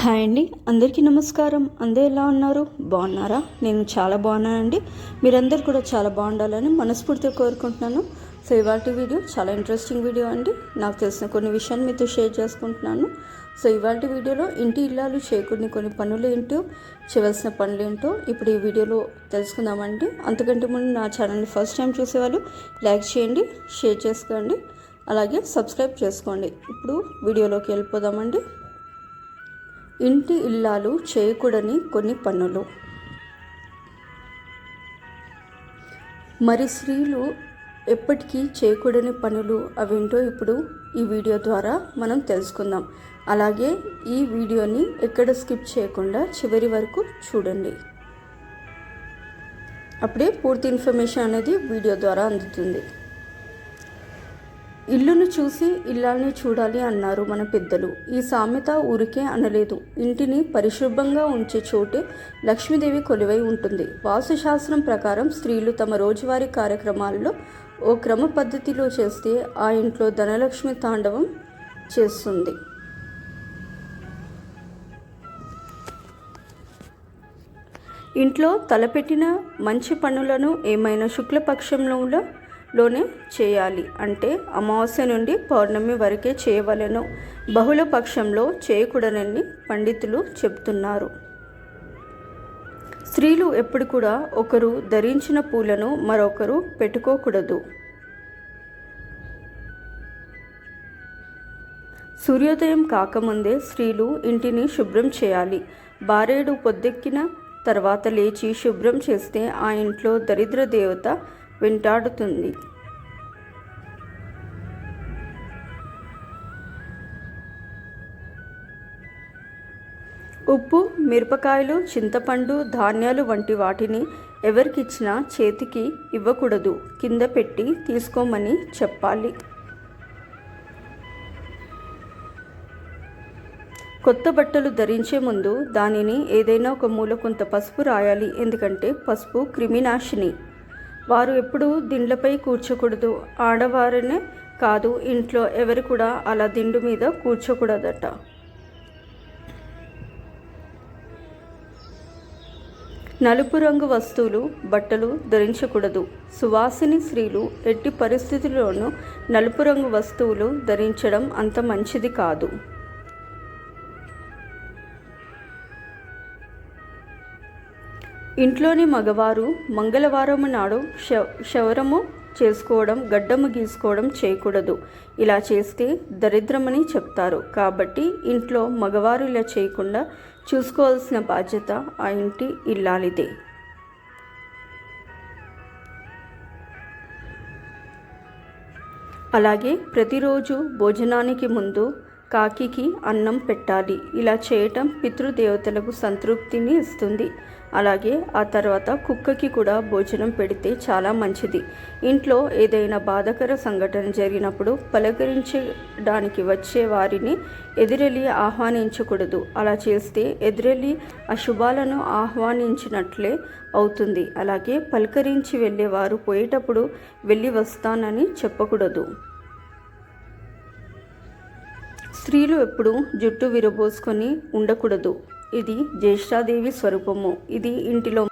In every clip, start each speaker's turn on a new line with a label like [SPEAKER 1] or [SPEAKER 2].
[SPEAKER 1] Hi అండి అందరికీ నమస్కారం. అందరూ ఎలా ఉన్నారు? బాగున్నారా? నేను చాలా బాగున్నానండి. మీరందరూ కూడా చాలా బాగుండాలని మనస్ఫూర్తిగా కోరుకుంటున్నాను. సో ఇవాళ వీడియో చాలా ఇంట్రెస్టింగ్ వీడియో అండి. నాకు తెలిసిన కొన్ని విషయాలు మీతో షేర్ చేసుకుంటున్నాను. సో ఇవాళ వీడియోలో ఇంటి ఇల్లాలు చేయకూడని కొన్ని పనులు ఏంటో చేయవలసిన పనులు ఏంటో ఇప్పుడు ఈ వీడియోలో తెలుసుకుందామండి. అంతకంటే ముందు నా ఛానల్ని ఫస్ట్ టైం చూసేవాళ్ళు లైక్ చేయండి షేర్ చేసుకోండి. అలాగే సబ్స్క్రైబ్ చేసుకోండి. ఇప్పుడు వీడియోలోకి వెళ్ళిపోదామండి. ఇంటి ఇల్లాలు చేయకూడని కొన్ని పనులు. మరి స్త్రీలు ఎప్పటికీ చేయకూడని పనులు అవేంటో ఇప్పుడు ఈ వీడియో ద్వారా మనం తెలుసుకుందాం. అలాగే ఈ వీడియోని ఎక్కడ స్కిప్ చేయకుండా చివరి వరకు చూడండి. అప్పుడే పూర్తి ఇన్ఫర్మేషన్ అనేది వీడియో ద్వారా అందుతుంది. ఇల్లును చూసి ఇల్లాల్ని చూడాలి అన్నారు మన పెద్దలు. ఈ సామెత ఊరికే అనలేదు. ఇంటిని పరిశుభ్రంగా ఉంచే చోటే లక్ష్మీదేవి కొలువై ఉంటుంది. వాస్తుశాస్త్రం ప్రకారం స్త్రీలు తమ రోజువారీ కార్యక్రమాల్లో ఓ క్రమ పద్ధతిలో చేస్తే ఆ ఇంట్లో ధనలక్ష్మి తాండవం చేస్తుంది. ఇంట్లో తలపెట్టిన మంచి పనులను ఏమైనా శుక్లపక్షంలో లోనే చేయాలి. అంటే అమావాస్య నుండి పౌర్ణమి వరకే చేయవలెను. బహుళ పక్షంలో చేయకూడనని పండితులు చెప్తున్నారు స్త్రీలు ఎప్పుడు కూడా ఒకరు ధరించిన పూలను మరొకరు పెట్టుకోకూడదు. సూర్యోదయం కాకముందే స్త్రీలు ఇంటిని శుభ్రం చేయాలి. బారేడు పొద్దెక్కిన తర్వాత లేచి శుభ్రం చేస్తే ఆ ఇంట్లో దరిద్ర దేవత వెంటాడుతుంది. ఉప్పు మిరపకాయలు చింతపండు ధాన్యాలు వంటి వాటిని ఎవరికిచ్చినా చేతికి ఇవ్వకూడదు. కింద పెట్టి తీసుకోమని చెప్పాలి. కొత్త బట్టలు ధరించే ముందు దానిని ఏదైనా ఒక మూల కొంత పసుపు రాయాలి. ఎందుకంటే పసుపు క్రిమినాశిని. వారు ఎప్పుడూ దిండ్లపై కూర్చోకూడదు. ఆడవారినే కాదు ఇంట్లో ఎవరు కూడా అలా దిండు మీద కూర్చోకూడదట. నలుపు రంగు వస్తువులు బట్టలు ధరించకూడదు. సువాసిని స్త్రీలు ఎట్టి పరిస్థితుల్లోనూ నలుపు రంగు వస్తువులు ధరించడం అంత మంచిది కాదు. ఇంట్లోని మగవారు మంగళవారం నాడు శవరము చేసుకోవడం గడ్డము గీసుకోవడం చేయకూడదు. ఇలా చేస్తే దరిద్రమని చెప్తారు. కాబట్టి ఇంట్లో మగవారు ఇలా చేయకుండా చూసుకోవాల్సిన బాధ్యత ఆ ఇంటి ఇల్లాలిదే. అలాగే ప్రతిరోజు భోజనానికి ముందు కాకికి అన్నం పెట్టాలి. ఇలా చేయటం పితృదేవతలకు సంతృప్తిని ఇస్తుంది. అలాగే ఆ తర్వాత కుక్కకి కూడా భోజనం పెడితే చాలా మంచిది. ఇంట్లో ఏదైనా బాధకర సంఘటన జరిగినప్పుడు పలకరించడానికి వచ్చే వారిని ఎదురెళ్ళి ఆహ్వానించకూడదు. అలా చేస్తే ఎదురెళ్ళి అశుభాలను ఆహ్వానించినట్లే అవుతుంది. అలాగే పలకరించి వెళ్ళేవారు పోయేటప్పుడు వెళ్ళి వస్తానని చెప్పకూడదు. స్త్రీలు ఎప్పుడు జుట్టు విరబోసుకొని ఉండకూడదు. ఇది జ్యేష్ఠాదేవి స్వరూపము. ఇది ఇంటిలో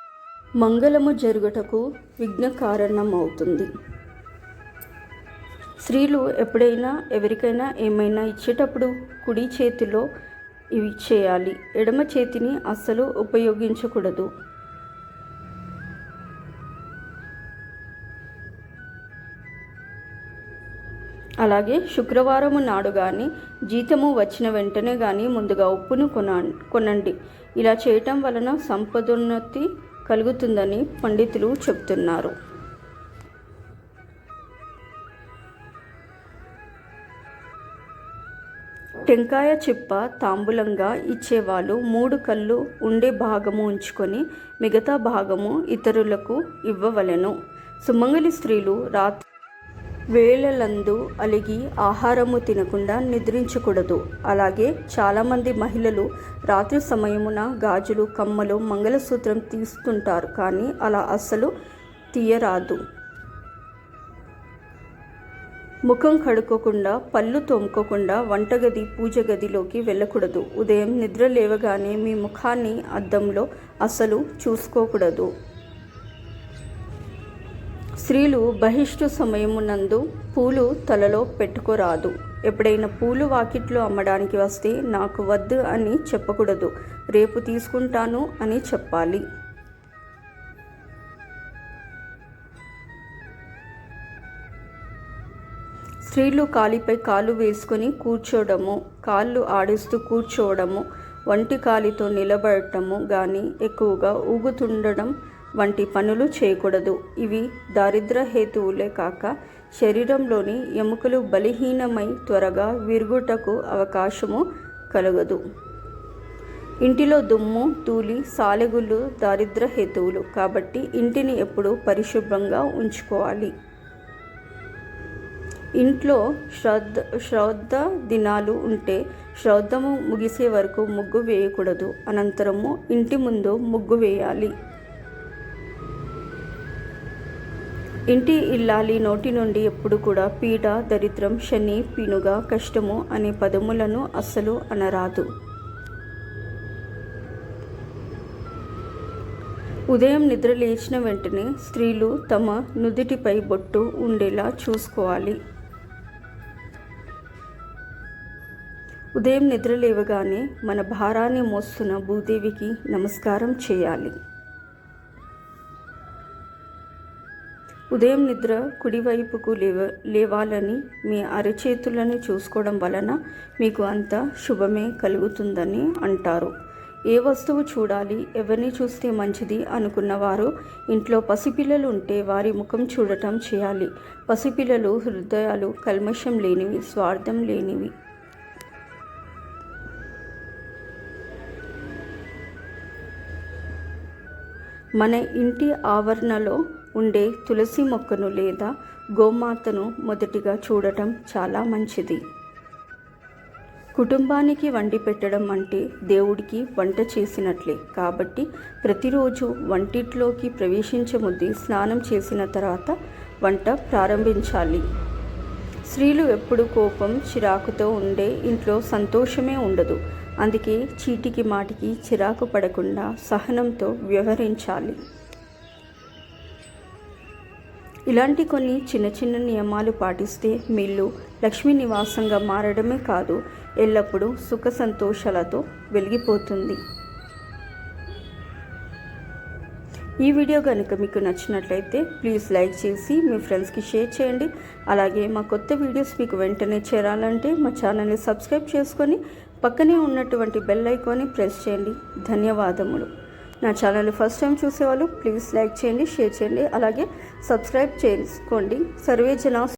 [SPEAKER 1] మంగళము జరుగుటకు విఘ్న కారణం అవుతుంది స్త్రీలు ఎప్పుడైనా ఎవరికైనా ఏమైనా ఇచ్చేటప్పుడు కుడి చేతిలో ఇవి చేయాలి. ఎడమ చేతిని అస్సలు ఉపయోగించకూడదు. అలాగే శుక్రవారము నాడు కానీ జీతము వచ్చిన వెంటనే కానీ ముందుగా ఉప్పును కొన కొనండి. ఇలా చేయటం వలన సంపదోన్నతి కలుగుతుందని పండితులు చెప్తున్నారు టెంకాయ చిప్ప తాంబూలంగా ఇచ్చేవాళ్ళు మూడు కళ్ళు ఉండే భాగము ఉంచుకొని మిగతా భాగము ఇతరులకు ఇవ్వవలెను. సుమంగలి స్త్రీలు రాత్రి వేళలందు అలిగి ఆహారము తినకుండా నిద్రించకూడదు. అలాగే చాలామంది మహిళలు రాత్రి సమయమున గాజులు కమ్మలు మంగళసూత్రం తీస్తుంటారు కానీ అలా అస్సలు తీయరాదు. ముఖం కడుక్కోకుండా పళ్ళు తోముకోకుండా వంటగది పూజ గదిలోకి వెళ్ళకూడదు. ఉదయం నిద్ర లేవగానే మీ ముఖాన్ని అద్దంలో అసలు చూసుకోకూడదు. స్త్రీలు బహిష్టు సమయమునందు పూలు తలలో పెట్టుకోరాదు. ఎప్పుడైనా పూలు వాకిట్లో అమ్మడానికి వస్తే నాకు వద్దు అని చెప్పకూడదు. రేపు తీసుకుంటాను అని చెప్పాలి. స్త్రీలు కాలిపై కాలు వేసుకొని కూర్చోవడము కాళ్ళు ఆడిస్తూ కూర్చోవడము వంటి కాలితో నిలబడటము కానీ ఎక్కువగా ఊగుతుండడం వంటి పనులు చేయకూడదు. ఇవి దారిద్ర హేతువులే కాక శరీరంలోని ఎముకలు బలహీనమై త్వరగా విరుగుటకు అవకాశము కలగదు. ఇంటిలో దుమ్ము ధూళి సాలెగుళ్ళు దారిద్ర హేతువులు. కాబట్టి ఇంటిని ఎప్పుడూ పరిశుభ్రంగా ఉంచుకోవాలి. ఇంట్లో శ్రద్ధ శ్రద్ధ దినాలు ఉంటే శ్రద్ధము ముగిసే వరకు ముగ్గు వేయకూడదు. అనంతరము ఇంటి ముందు ముగ్గు వేయాలి. ఇంటి ఇల్లాలి నోటి నుండి ఎప్పుడు కూడా పీడ దరిద్రం శని పినుగ కష్టము అనే పదములను అస్సలు అనరాదు. ఉదయం నిద్ర లేచిన వెంటనే స్త్రీలు తమ నుదిటిపై బొట్టు ఉండేలా చూసుకోవాలి. ఉదయం నిద్ర లేవగానే మన భారాన్ని మోస్తున్న భూదేవికి నమస్కారం చేయాలి. ఉదయం నిద్ర కుడివైపుకు లేవ లేవాలని మీ అరచేతులను చూసుకోవడం వలన మీకు అంత శుభమే కలుగుతుందని అంటారు. ఏ వస్తువు చూడాలి ఎవరిని చూస్తే మంచిది అనుకున్నవారు ఇంట్లో పసిపిల్లలు ఉంటే వారి ముఖం చూడటం చేయాలి. పసిపిల్లలు హృదయాలు కల్మషం లేనివి స్వార్థం లేనివి. మన ఇంటి ఆవరణలో ఉండే తులసి మొక్కను లేదా గోమాతను మొదటిగా చూడటం చాలా మంచిది. కుటుంబానికి వండి పెట్టడం అంటే దేవుడికి వంట చేసినట్లే. కాబట్టి ప్రతిరోజు వంటిట్లోకి ప్రవేశించే ముద్ది స్నానం చేసిన తర్వాత వంట ప్రారంభించాలి. స్త్రీలు ఎప్పుడు కోపం చిరాకుతో ఉండే ఇంట్లో సంతోషమే ఉండదు. అందుకే చీటికి మాటికి చిరాకు పడకుండా సహనంతో వ్యవహరించాలి. ఇలాంటి కొన్ని చిన్న చిన్న నియమాలు పాటిస్తే మీళ్ళు లక్ష్మీ నివాసంగా మారడమే కాదు ఎల్లప్పుడూ సుఖ సంతోషాలతో వెలిగిపోతుంది. ఈ వీడియో కనుక మీకు నచ్చినట్లయితే ప్లీజ్ లైక్ చేసి మీ ఫ్రెండ్స్కి షేర్ చేయండి. అలాగే మా కొత్త వీడియోస్ మీకు వెంటనే చేరాలంటే మా ఛానల్ని సబ్స్క్రైబ్ చేసుకొని పక్కనే ఉన్నటువంటి బెల్ ఐకాన్ని ప్రెస్ చేయండి. ధన్యవాదములు. నా ఛానల్ ఫస్ట్ టైం చూసేవాళ్ళు ప్లీజ్ లైక్ చేయండి షేర్ చేయండి అలాగే సబ్స్క్రైబ్ చేసుకోండి. సర్వే జనా